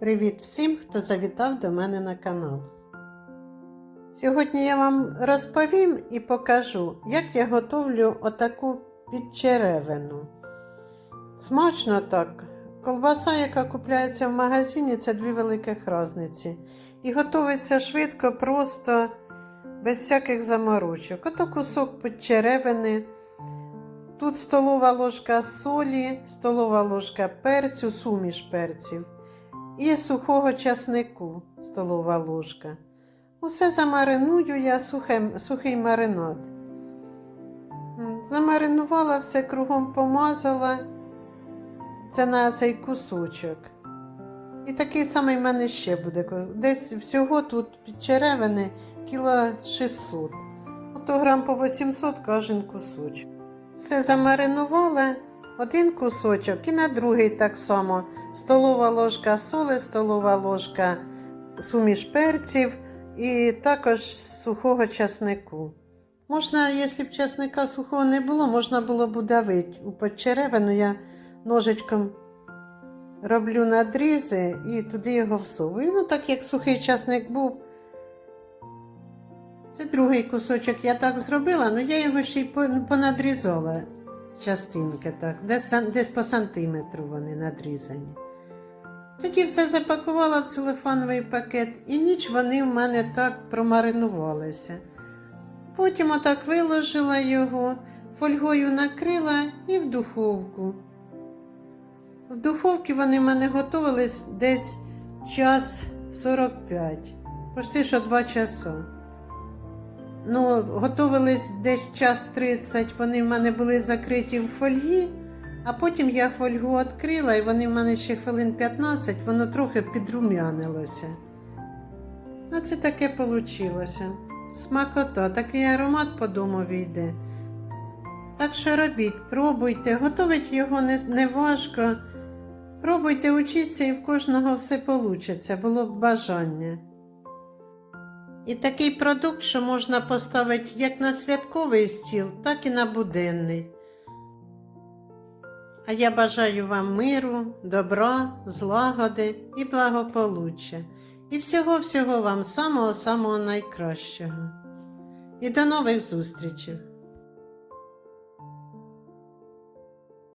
Привіт всім, хто завітав до мене на канал. Сьогодні я вам розповім і покажу, як я готовлю отаку підчеревину. Смачно так. Колбаса, яка купляється в магазині, це дві великих різниці. І готується швидко, просто, без всяких заморочок. Ото кусок підчеревини. Тут столова ложка солі, столова ложка перцю, суміш перців і сухого часнику столова ложка. Усе замариную я сухим, сухий маринад. Замаринувала все кругом помазала. Це на цей кусочок. І такий самий в мене ще буде. Десь всього тут під черевини кіло 600. Ото грам по 800 кожен кусочок. Все замаринувала один кусочок і на другий так само. Столова ложка соли, столова ложка суміш перців і також сухого часнику. Можна, якщо б часника сухого не було, можна було б удавити у подчеревину. Я ножичком роблю надрізи і туди його всовую. Ну, так як сухий часник був. Це другий кусочок я так зробила, але я його ще й по- понадрізала частинки, так, де, по сантиметру вони надрізані. Тоді все запакувала в целофановий пакет, і ніч вони в мене так промаринувалися. Потім отак виложила його, фольгою накрила і в духовку. В духовці вони в мене готувались десь час 45, почти що 2 часа. Ну, готувались десь час 30, вони в мене були закриті в фольгі, а потім я фольгу відкрила, і вони в мене ще хвилин 15, воно трохи підрум'янилося. А це таке вийшло. Смакота, такий аромат по дому війде. Так що робіть, пробуйте, готувати його не, не. Пробуйте учитися і в кожного все вийде, було б бажання. І такий продукт, що можна поставити як на святковий стіл, так і на буденний. А я бажаю вам миру, добра, злагоди і благополуччя. І всього-всього вам самого-самого найкращого. І до нових зустрічей!